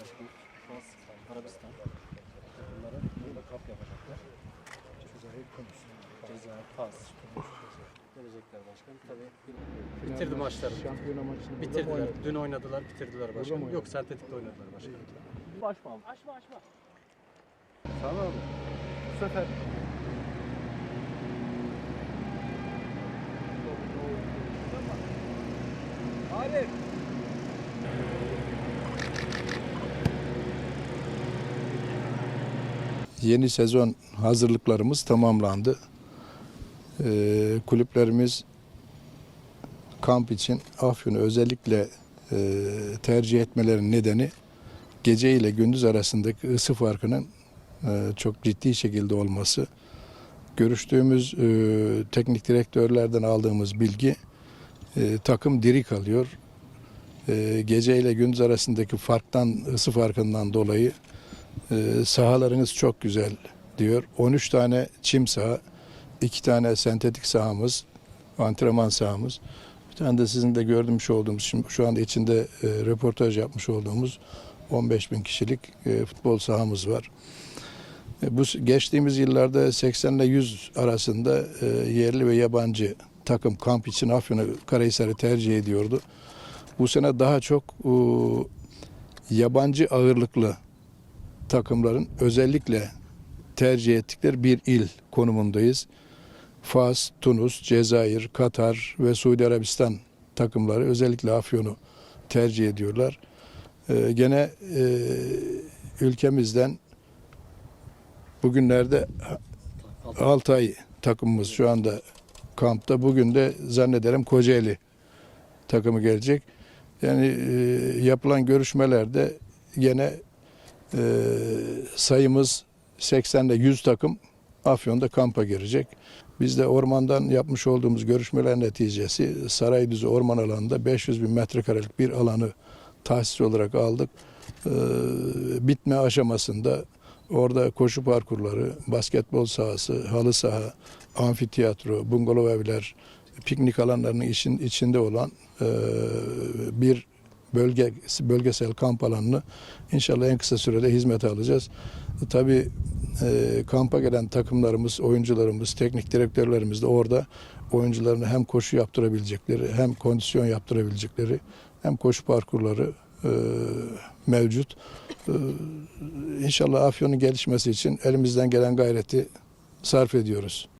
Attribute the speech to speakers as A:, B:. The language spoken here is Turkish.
A: başkanım. Fas, Arabistan. Takımları burada kamp yapacaklar.
B: Cezayir konusunda.
A: Cezayir, Fas. Gelecekler başkanım. Tabii bitirdi maçları.
B: Şampiyona maçını
A: Bitirdiler. Dün oynadılar, bitirdiler başkanım.
B: oynadık?
A: Yok, sentetikte oynadılar başkanım.
B: Açma abi. Açma açma. Tamam. Bu sefer Arif.
C: Yeni sezon hazırlıklarımız tamamlandı. Ee, kulüplerimiz kamp için Afyon'u özellikle e, tercih etmelerinin nedeni gece ile gündüz arasındaki ısı farkının e, çok ciddi şekilde olması. Görüştüğümüz e, teknik direktörlerden aldığımız bilgi e, takım diri kalıyor. E, gece ile gündüz arasındaki farktan ısı farkından dolayı ee, sahalarınız çok güzel diyor. 13 tane çim saha, 2 tane sentetik sahamız, antrenman sahamız. Bir tane de sizin de görmüş olduğumuz, şimdi şu anda içinde e, röportaj yapmış olduğumuz 15 bin kişilik e, futbol sahamız var. E, bu geçtiğimiz yıllarda 80 ile 100 arasında e, yerli ve yabancı takım kamp için Afyon'u Karahisar'ı tercih ediyordu. Bu sene daha çok e, yabancı ağırlıklı takımların özellikle tercih ettikleri bir il konumundayız. Fas, Tunus, Cezayir, Katar ve Suudi Arabistan takımları özellikle Afyon'u tercih ediyorlar. Ee, gene e, ülkemizden bugünlerde Altay takımımız şu anda kampta. Bugün de zannederim Kocaeli takımı gelecek. Yani e, yapılan görüşmelerde gene ee, sayımız 80'de 100 takım Afyon'da kampa girecek. Biz de ormandan yapmış olduğumuz görüşmeler neticesi Saraydüzü orman alanında 500 bin metrekarelik bir alanı tahsis olarak aldık. Ee, bitme aşamasında orada koşu parkurları, basketbol sahası, halı saha, amfiteyatro, bungalov evler, piknik alanlarının işin içinde olan e, bir bölge bölgesel kamp alanını inşallah en kısa sürede hizmete alacağız. Tabii e, kampa gelen takımlarımız, oyuncularımız, teknik direktörlerimiz de orada oyuncularına hem koşu yaptırabilecekleri, hem kondisyon yaptırabilecekleri, hem koşu parkurları e, mevcut. E, inşallah Afyon'un gelişmesi için elimizden gelen gayreti sarf ediyoruz.